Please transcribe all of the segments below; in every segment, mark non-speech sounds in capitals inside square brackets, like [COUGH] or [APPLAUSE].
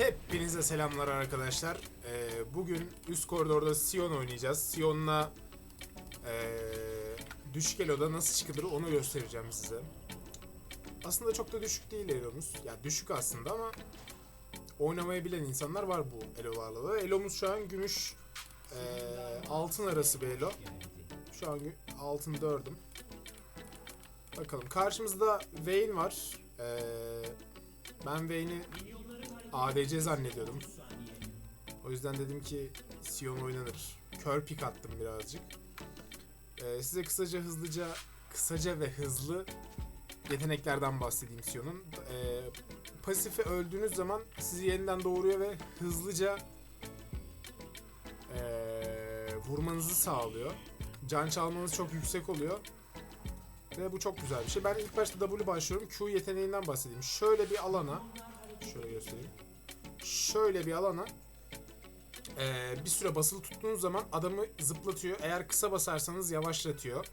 Hepinize selamlar arkadaşlar. Ee, bugün üst koridorda Sion oynayacağız. Sion'la ee, düşük nasıl çıkılır onu göstereceğim size. Aslında çok da düşük değil elomuz. Ya düşük aslında ama oynamayı bilen insanlar var bu elolarla da. Elomuz şu an gümüş ee, altın arası bir elo. Şu an altın dördüm. Bakalım karşımızda Vayne var. Ee, ben Vayne'i ADC zannediyordum. O yüzden dedim ki Sion oynanır. Kör pik attım birazcık. Ee, size kısaca hızlıca kısaca ve hızlı yeteneklerden bahsedeyim Sion'un. Ee, pasifi öldüğünüz zaman sizi yeniden doğuruyor ve hızlıca ee, vurmanızı sağlıyor. Can çalmanız çok yüksek oluyor. Ve bu çok güzel bir şey. Ben ilk başta W başlıyorum. Q yeteneğinden bahsedeyim. Şöyle bir alana Şöyle göstereyim. Şöyle bir alana eee, bir süre basılı tuttuğunuz zaman adamı zıplatıyor. Eğer kısa basarsanız yavaşlatıyor.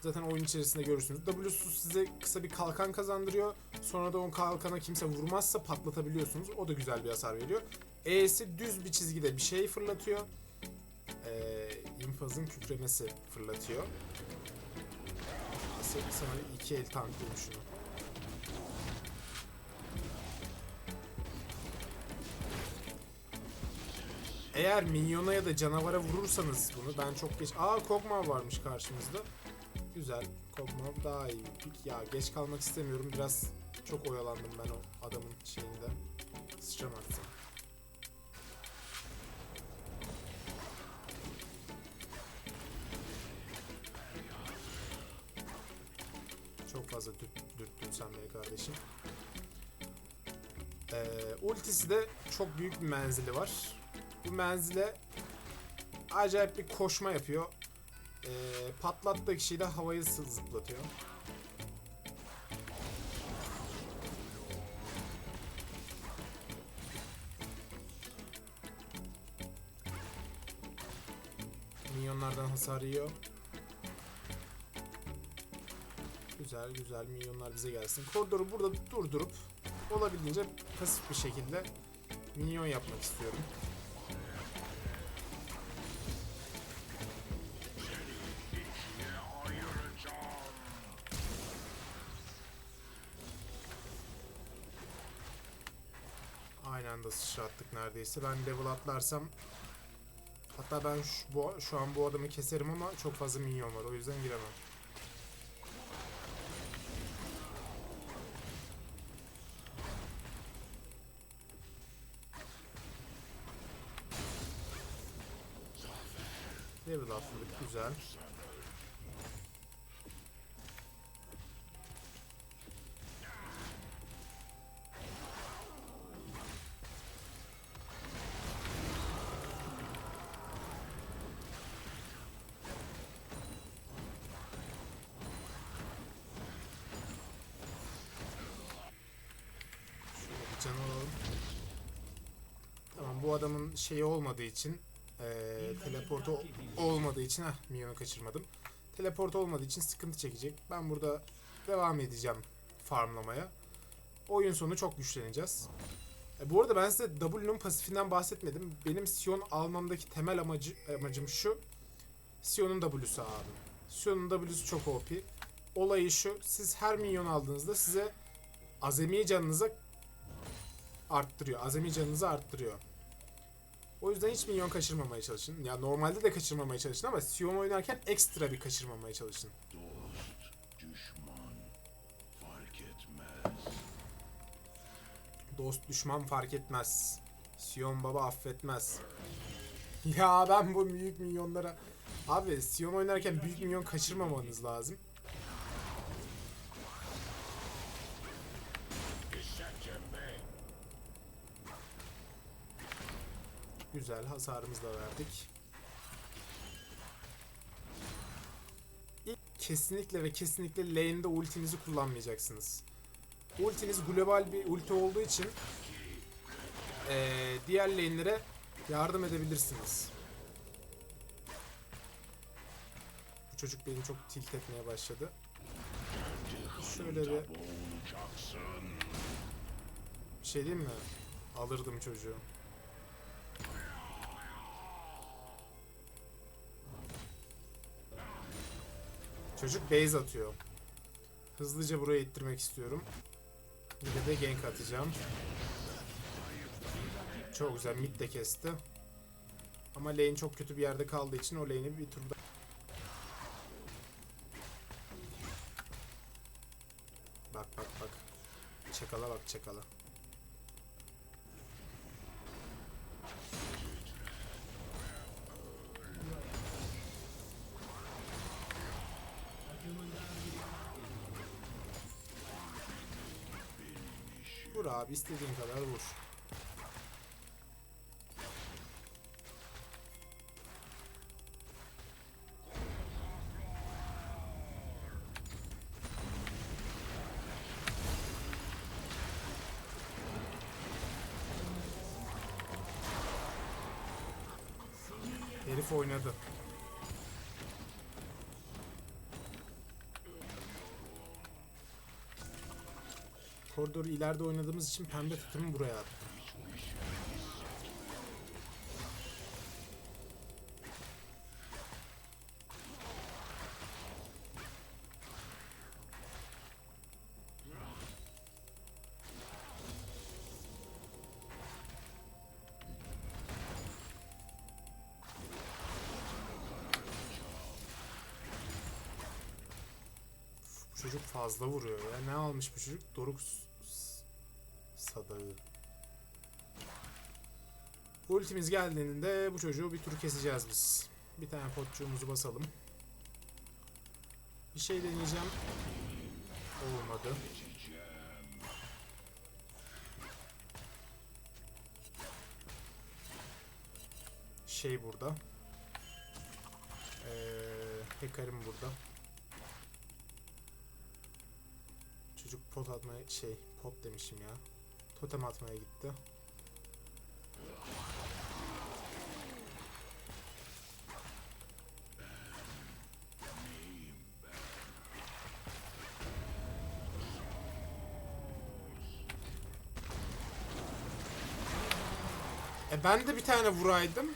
Zaten oyun içerisinde görürsünüz. W'su size kısa bir kalkan kazandırıyor. Sonra da o kalkana kimse vurmazsa patlatabiliyorsunuz. O da güzel bir hasar veriyor. E'si düz bir çizgide bir şey fırlatıyor. Eee infazın kükremesi fırlatıyor. Sana iki el tanklayayım şunu. Eğer minyona ya da canavara vurursanız bunu ben çok geç... Aa Kog'Maw varmış karşımızda. Güzel. Kog'Maw daha iyi. Ya geç kalmak istemiyorum. Biraz çok oyalandım ben o adamın şeyinde. Sıçram atsam. Çok fazla dürt, dürttün sen beni kardeşim. Ee, ultisi de çok büyük bir menzili var. Menzile acayip bir koşma yapıyor. Ee, patlattığı kişiyi de havayı zıplatıyor. Minyonlardan hasar yiyor. Güzel güzel minyonlar bize gelsin. Koridoru burada durdurup olabildiğince pasif bir şekilde minyon yapmak istiyorum. Neredeyse. Ben level atlarsam hatta ben şu, bu, şu an bu adamı keserim ama çok fazla minyon var. O yüzden giremem. Level atladık güzel. Şeyi olmadığı için eee teleportu olmadığı için ah minyonu kaçırmadım. Teleport olmadığı için sıkıntı çekecek. Ben burada devam edeceğim farmlamaya. Oyun sonu çok güçleneceğiz. E, bu arada ben size W'nun pasifinden bahsetmedim. Benim Sion almamdaki temel amacı, amacım şu. Sion'un W'su abi. Sion'un W'su çok OP. Olayı şu. Siz her minyon aldığınızda size azami canınıza arttırıyor. Azami canınızı arttırıyor. O yüzden hiç minyon kaçırmamaya çalışın. Ya normalde de kaçırmamaya çalışın ama Sion oynarken ekstra bir kaçırmamaya çalışın. Dost, düşman fark etmez. Dost düşman fark etmez. Sion baba affetmez. Ya ben bu büyük minyonlara... Abi Sion oynarken büyük minyon kaçırmamanız lazım. Güzel hasarımızı da verdik. Kesinlikle ve kesinlikle lane'de ultinizi kullanmayacaksınız. Ultiniz global bir ulti olduğu için eee, diğer lane'lere yardım edebilirsiniz. Bu çocuk beni çok tilt etmeye başladı. Şöyle bir bir şey diyeyim mi? Alırdım çocuğu. Çocuk base atıyor. Hızlıca buraya ittirmek istiyorum. Bir de gank atacağım. Çok güzel mid de kesti. Ama lane çok kötü bir yerde kaldığı için o lane'i bir turda Bak bak bak. Çakala bak çakala. Abi istediğin kadar vur. Herif oynadı. Koridoru ileride oynadığımız için pembe tutumu buraya attım. Çocuk fazla vuruyor ya. Ne almış bu çocuk? Doruk sadağı. Ultimiz geldiğinde bu çocuğu bir tur keseceğiz biz. Bir tane potçuğumuzu basalım. Bir şey deneyeceğim. Olmadı. Şey burada. Ee, Hekarim burada. Çocuk pot atmaya şey pot demişim ya. Totem atmaya gitti. E ben de bir tane vuraydım.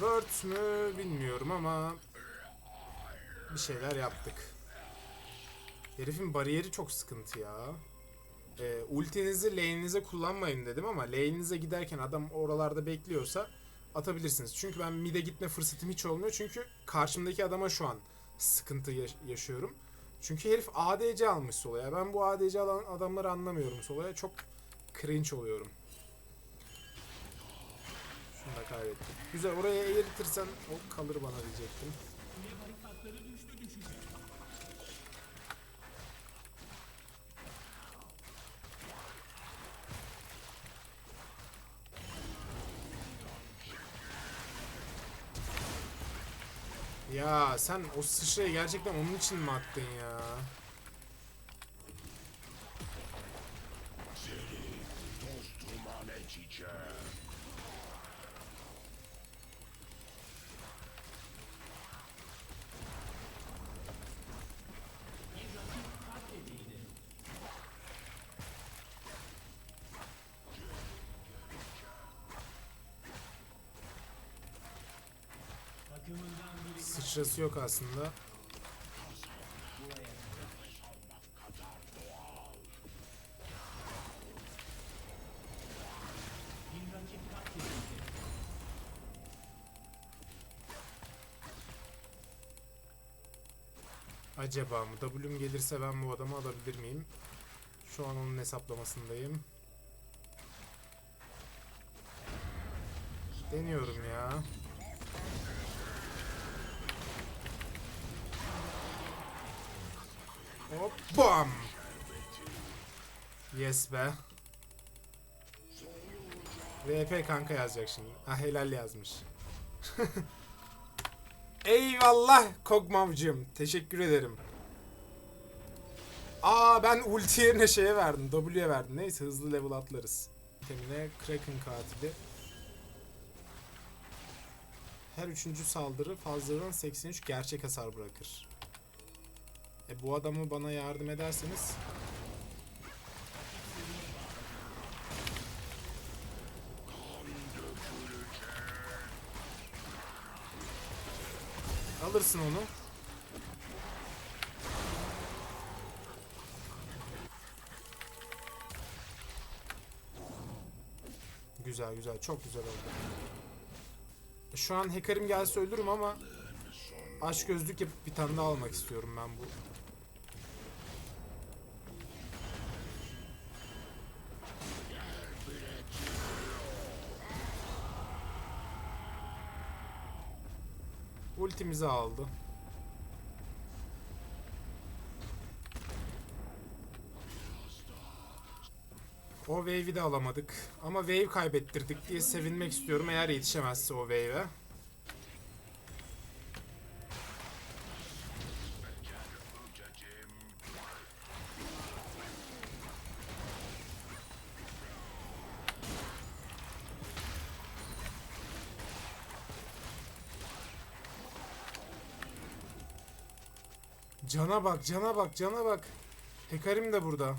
Word mü bilmiyorum ama bir şeyler yaptık. Herifin bariyeri çok sıkıntı ya. Ee, ultinizi lane'inize kullanmayın dedim ama lane'inize giderken adam oralarda bekliyorsa atabilirsiniz. Çünkü ben mid'e gitme fırsatım hiç olmuyor. Çünkü karşımdaki adama şu an sıkıntı yaş- yaşıyorum. Çünkü herif ADC almış Sola'ya. Ben bu ADC alan adamları anlamıyorum Sola'ya. Çok cringe oluyorum. Şunu da kaybettim. Güzel oraya eğritirsen o kalır bana diyecektim. Ya sen o sıçrayı gerçekten onun için mi attın ya? Sıçrası yok aslında. Acaba mı? W'm gelirse ben bu adamı alabilir miyim? Şu an onun hesaplamasındayım. Deniyorum ya. Yes be. VP kanka yazacak şimdi. Ah helal yazmış. [LAUGHS] Eyvallah Kogmavcım. Teşekkür ederim. Aa ben ulti yerine şeye verdim. W'ye verdim. Neyse hızlı level atlarız. Temine Kraken katili. Her üçüncü saldırı fazladan 83 gerçek hasar bırakır. E bu adamı bana yardım ederseniz Alırsın onu. Güzel güzel çok güzel oldu. Şu an hacker'im gelse ölürüm ama aç gözlük yapıp bir tane daha almak istiyorum ben bu. Ultimizi aldı. O wave'i de alamadık. Ama wave kaybettirdik diye sevinmek istiyorum eğer yetişemezse o wave'e. Cana bak, cana bak, cana bak. Hekarim de burada.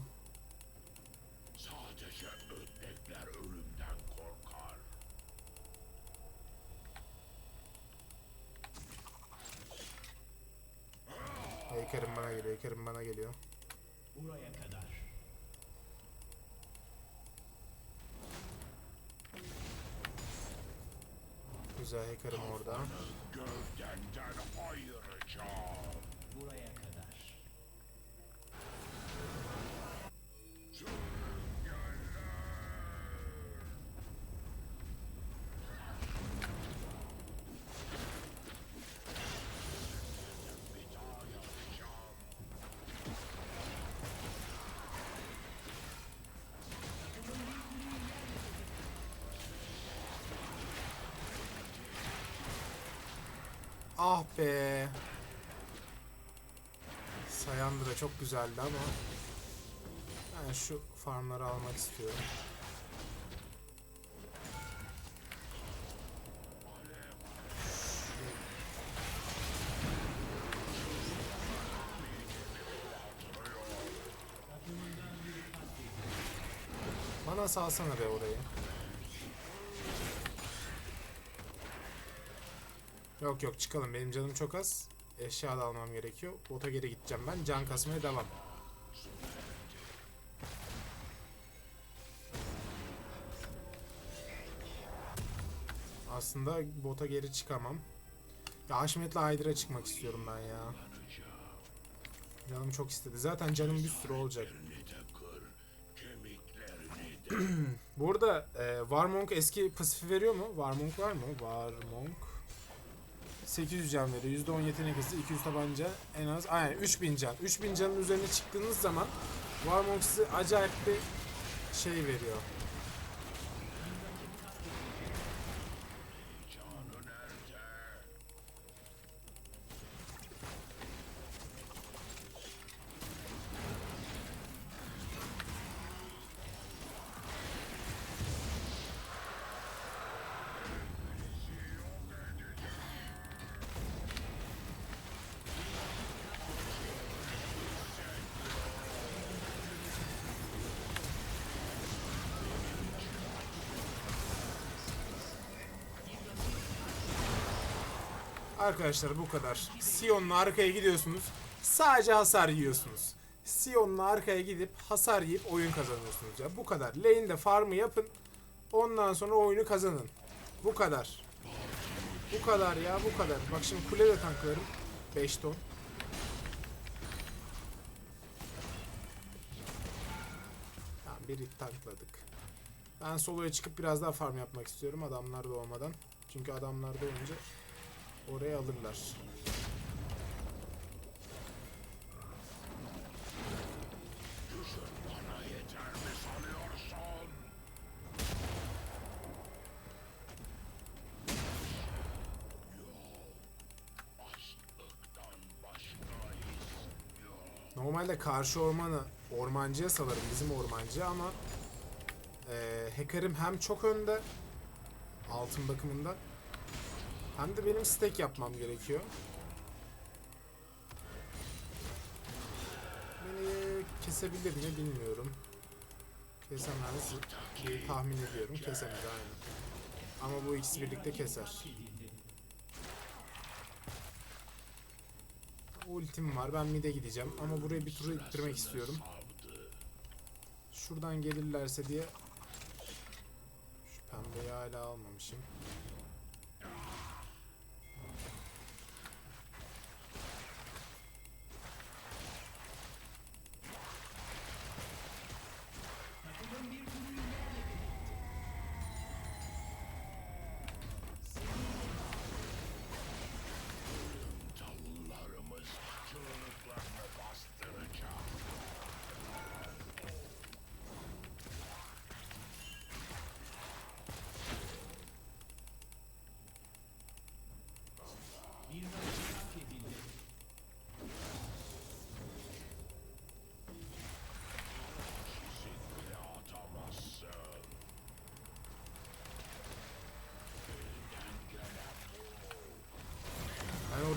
Ah be. Sayandra çok güzeldi ama ben şu farmları almak istiyorum. Bana salsana be orayı. Yok yok çıkalım benim canım çok az. Eşya da almam gerekiyor. Bota geri gideceğim ben. Can kasmaya devam. Aslında bota geri çıkamam. Ya Haşmet'le Hydra'ya çıkmak istiyorum ben ya. Canım çok istedi. Zaten canım bir sürü olacak. [CLEARS THROAT] Burada e, Warmonk eski pasifi veriyor mu? Warmonk var mı? Warmonk. 800 can veriyor. %10 yetenek hızı, 200 tabanca, en az aynen 3000 can. 3000 canın üzerine çıktığınız zaman Warmonk size acayip bir şey veriyor. Arkadaşlar bu kadar. Sion'la arkaya gidiyorsunuz. Sadece hasar yiyorsunuz. Sion'la arkaya gidip hasar yiyip oyun kazanıyorsunuz ya. Bu kadar. Lane'de farmı yapın. Ondan sonra oyunu kazanın. Bu kadar. Bu kadar ya bu kadar. Bak şimdi kule de tanklarım. 5 ton. Tamam biri tankladık. Ben soloya çıkıp biraz daha farm yapmak istiyorum adamlar da olmadan. Çünkü adamlar da olunca oraya alırlar. Normalde karşı ormanı ormancıya salarım bizim ormancı ama eee hacker'im hem çok önde altın bakımından hem de benim stack yapmam gerekiyor. Beni kesebilir mi bilmiyorum. Kesemez tahmin ediyorum. Kesemez aynen. Ama bu ikisi birlikte keser. Ultim var. Ben mid'e gideceğim. Ama burayı bir tur ittirmek istiyorum. Şuradan gelirlerse diye şu pembeyi hala almamışım.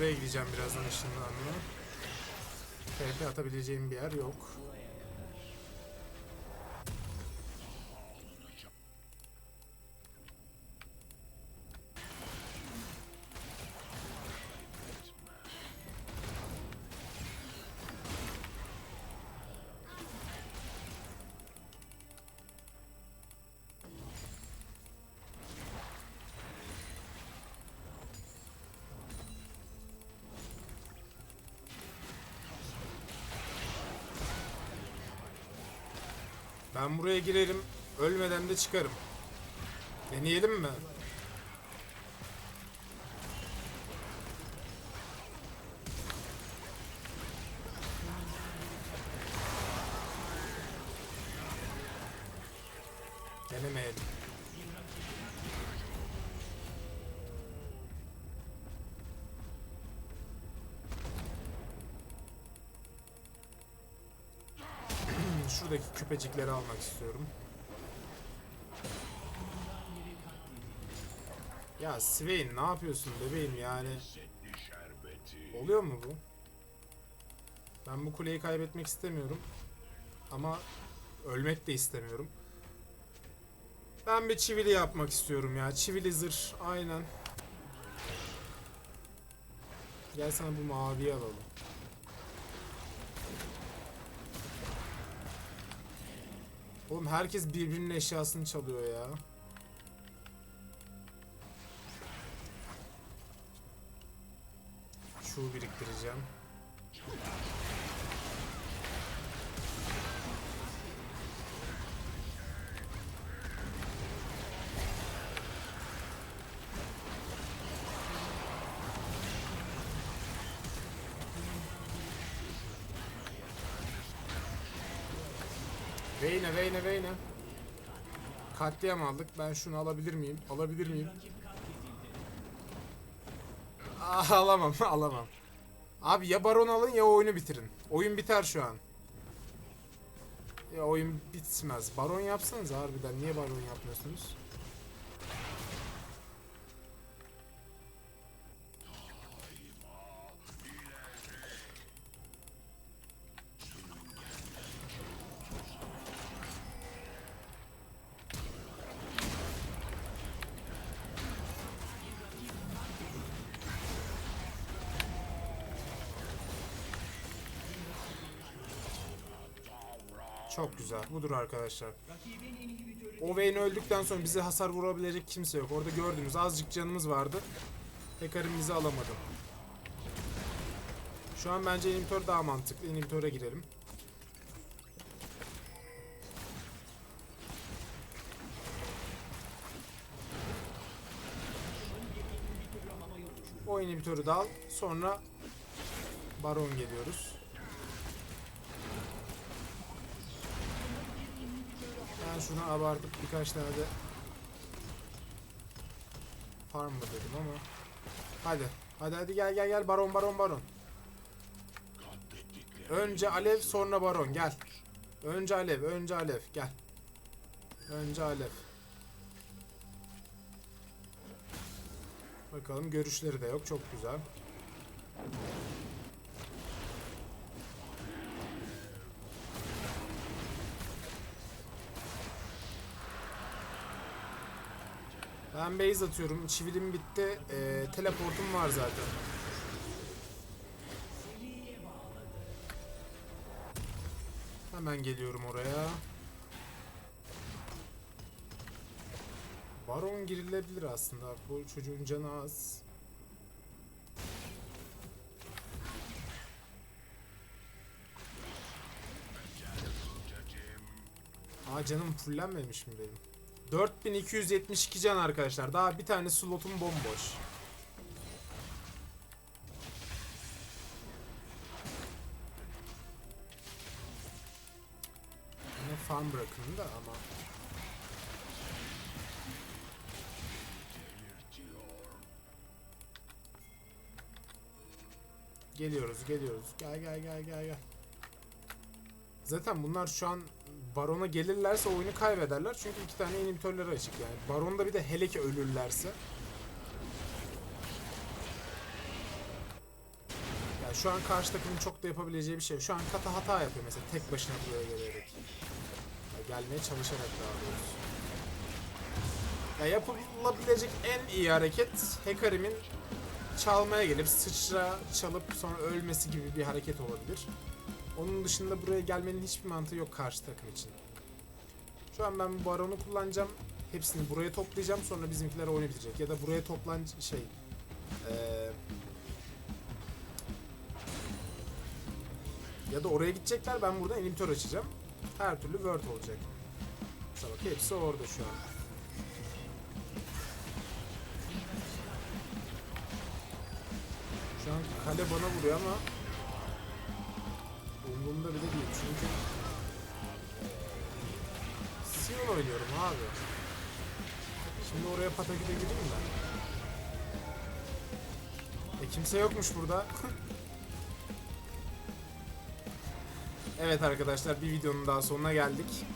Oraya gideceğim birazdan ışınlanma. TP atabileceğim bir yer yok. Ben buraya girerim. Ölmeden de çıkarım. Deneyelim mi? Küpecikleri almak istiyorum. Ya Swain ne yapıyorsun bebeğim yani? Oluyor mu bu? Ben bu kuleyi kaybetmek istemiyorum. Ama ölmek de istemiyorum. Ben bir çivili yapmak istiyorum ya. Çivili zırh aynen. Gel sana bu maviyi alalım. Oğlum herkes birbirinin eşyasını çalıyor ya. Şu biriktireceğim. Veyne Veyne Veyne. Katliam aldık. Ben şunu alabilir miyim? Alabilir miyim? Aa, alamam, [LAUGHS] alamam. Abi ya baron alın ya oyunu bitirin. Oyun biter şu an. Ya oyun bitmez. Baron yapsanız harbiden. Niye baron yapmıyorsunuz? Çok güzel. Budur arkadaşlar. O Vayne öldükten sonra bize hasar vurabilecek kimse yok. Orada gördünüz azıcık canımız vardı. Hecarim bizi alamadı. Şu an bence inhibitor daha mantıklı. Inhibitor'a girelim. O inhibitörü de al. Sonra Baron geliyoruz. Ben şunu abartıp birkaç tane de farm mı dedim ama. Hadi. Hadi hadi gel gel gel baron baron baron. Önce alev sonra baron gel. Önce alev önce alev gel. Önce alev. Bakalım görüşleri de yok çok güzel. Ben base atıyorum. Çivilim bitti. Ee, teleportum var zaten. Hemen geliyorum oraya. Baron girilebilir aslında. Bu çocuğun canı az. Aa canım fullenmemiş mi benim? 4272 can arkadaşlar. Daha bir tane slotum bomboş. Yine farm bırakın da ama. Geliyoruz, geliyoruz. Gel gel gel gel gel. Zaten bunlar şu an Baron'a gelirlerse oyunu kaybederler. Çünkü iki tane inhibitörleri açık yani. Baron'da bir de hele ki ölürlerse. Yani şu an karşı takımın çok da yapabileceği bir şey. Şu an kata hata yapıyor mesela tek başına buraya gelerek. Ya gelmeye çalışarak daha doğrusu. Ya yapılabilecek en iyi hareket Hekarim'in çalmaya gelip sıçra çalıp sonra ölmesi gibi bir hareket olabilir. Onun dışında buraya gelmenin hiçbir mantığı yok karşı takım için. Şu an ben bu baronu kullanacağım. Hepsini buraya toplayacağım. Sonra bizimkiler oyunu. Ya da buraya toplan şey eee ya da oraya gidecekler. Ben burada inhibitor açacağım. Her türlü word olacak. Mesela bak hepsi orada şu an. Şu an kale bana vuruyor ama çünkü Sion oynuyorum abi. Şimdi oraya pataküte gireyim ben. E kimse yokmuş burada. [LAUGHS] evet arkadaşlar bir videonun daha sonuna geldik.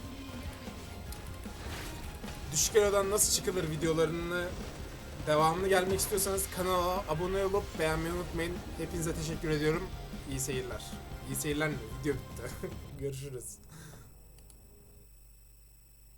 Düşük Elo'dan nasıl çıkılır videolarını devamlı gelmek istiyorsanız kanala abone olup beğenmeyi unutmayın. Hepinize teşekkür ediyorum. İyi seyirler. İyi seyirler? Video bitti. [LAUGHS] Görüşürüz.